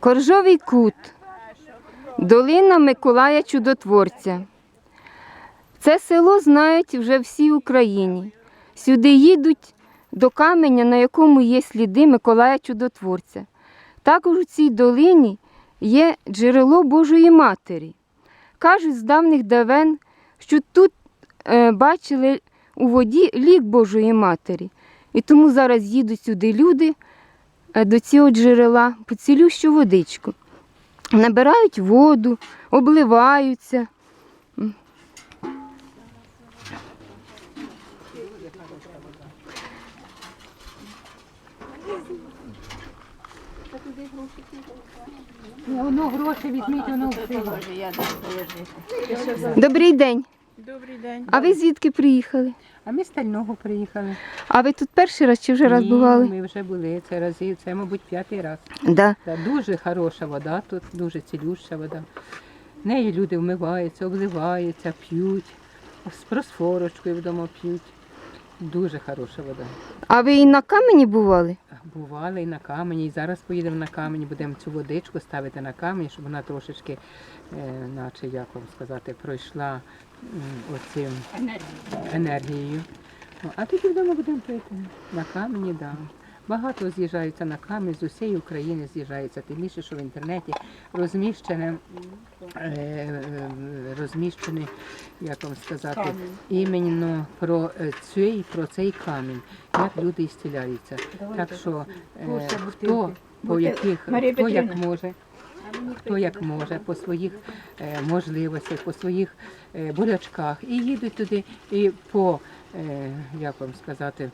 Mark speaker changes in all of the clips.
Speaker 1: Коржовий кут, долина Миколая Чудотворця. Це село знають вже всі Україні. Сюди їдуть до каменя, на якому є сліди Миколая Чудотворця. Також у цій долині є джерело Божої Матері. Кажуть з давних давен, що тут е, бачили у воді лік Божої Матері. І тому зараз їдуть сюди люди до цього джерела по цілющу водичку. Набирають воду, обливаються.
Speaker 2: Воно гроші візьміть, воно.
Speaker 1: Добрий день.
Speaker 3: Добрий день.
Speaker 1: А ви звідки приїхали?
Speaker 2: А ми з Стального приїхали.
Speaker 1: А ви тут перший раз чи вже раз
Speaker 2: Ні,
Speaker 1: бували?
Speaker 2: Ми вже були це рази, це, мабуть, п'ятий раз.
Speaker 1: Да.
Speaker 2: Та дуже хороша вода тут, дуже цілюща вода. Нею люди вмиваються, обливаються, п'ють, з просфорочкою вдома п'ють. Дуже хороша вода.
Speaker 1: А ви і на камені бували?
Speaker 2: Бували і на камені, і зараз поїдемо на камені, будемо цю водичку ставити на камені, щоб вона трошечки, е, наче як вам сказати, пройшла оцим енергією. А тоді вдома будемо пити. На камені, так. Да. Багато з'їжджаються на камінь, з усієї України з'їжджаються. Тим більше, що в інтернеті розміщене, е, е, розміщений, як вам сказати, іменно про е, цей, про цей камінь, як люди ісціляються. Так що хто по яких хто як може, хто як може, по своїх е, можливостях, по своїх е, болячках, і їдуть туди, і по, е, як вам сказати,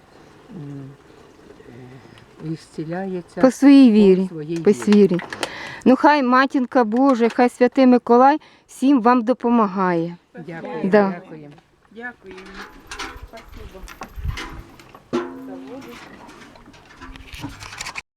Speaker 1: По своїй вірі.
Speaker 2: своїй
Speaker 1: По
Speaker 2: вірі.
Speaker 1: вірі. Ну хай матінка Божа, хай святий Миколай всім вам допомагає.
Speaker 2: Дякую,
Speaker 1: Да.
Speaker 2: дякую.
Speaker 3: Дякую. Спасибо.